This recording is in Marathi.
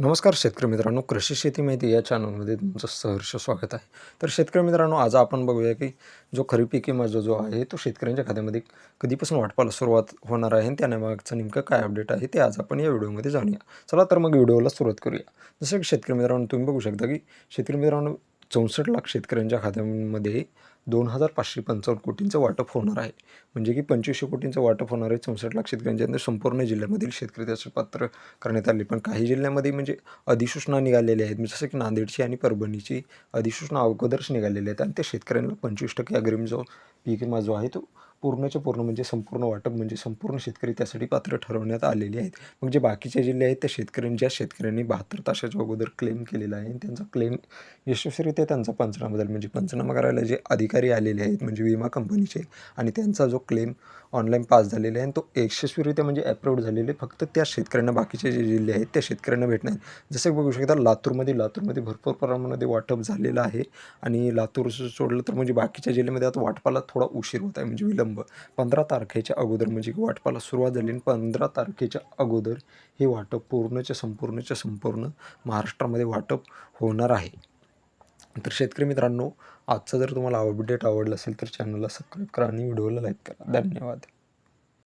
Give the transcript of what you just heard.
नमस्कार शेतकरी मित्रांनो कृषी शेती माहिती या चॅनलमध्ये तुमचं सहर्ष स्वागत आहे. तर शेतकरी मित्रांनो आज आपण बघूया की जो खरीप पीक विमा जो जो आहे तो शेतकऱ्यांच्या खात्यामध्ये कधीपासून वाटपाला सुरुवात होणार आहे आणि त्यामागचं नेमकं काय अपडेट आहे ते आज आपण या व्हिडिओमध्ये जाणूया. चला तर मग व्हिडिओला सुरुवात करूया. जसं की शेतकरी मित्रांनो तुम्ही बघू शकता की शेतकरी मित्रांनो चौसष्ट लाख शेतकऱ्यांच्या खात्यांमध्ये दोन हजार पाचशे पंचावन्न कोटींचं वाटप होणार आहे. म्हणजे की पंचवीसशे कोटींचं वाटप होणार आहे. चौसष्ट लाख शेतकऱ्यांच्या अंदर संपूर्ण जिल्ह्यामधील शेतकरी त्याचं पात्र करण्यात आले. पण काही जिल्ह्यामध्ये म्हणजे अधिसूचना निघालेली आहेत. म्हणजे जसं की नांदेडची आणि परभणीची अधिसूचना अगोदरच निघालेली आहेत. आणि त्या शेतकऱ्यांना पंचवीस टक्के अग्रिम जो पीक विमा जो आहे तो पूर्णच्या पूर्ण म्हणजे संपूर्ण वाटप म्हणजे संपूर्ण शेतकरी त्यासाठी पात्र ठरवण्यात आलेले आहेत. मग जे बाकीचे जिल्हे आहेत त्या शेतकऱ्यांनी ज्या शेतकऱ्यांनी बहात्तर तासाच्या अगोदर क्लेम केलेला आहे आणि त्यांचा क्लेम यशस्वीरित्या त्यांचा पंचनामा झाला म्हणजे पंचनामा करायला जे अधिकारी आलेले आहेत म्हणजे विमा कंपनीचे आणि त्यांचा जो क्लेम ऑनलाईन पास झालेला आहे आणि तो यशस्वीरित्या म्हणजे अप्रूव्ड झालेले फक्त त्या शेतकऱ्यांना बाकीचे जे जिल्हे आहेत त्या शेतकऱ्यांना भेटणार जसं बघू शकता लातूरमध्ये लातूरमध्ये भरपूर प्रमाणामध्ये वाटप झालेलं आहे. आणि लातूर सोडलं तर म्हणजे बाकीच्या जिल्ह्यामध्ये आता वाटपाला थोडा उशीर होत आहे म्हणजे विलंब पंधरा तारखेच्या अगोदर म्हणजे की वाटपाला सुरुवात झाली आणि पंधरा तारखेच्या अगोदर हे वाटप पूर्णच्या संपूर्णच्या संपूर्ण महाराष्ट्रामध्ये वाटप होणार आहे. तर शेतकरी मित्रांनो आजचा जर तुम्हाला अपडेट आवडला असेल तर चॅनलला सबस्क्राईब करा आणि व्हिडिओला लाईक करा. धन्यवाद.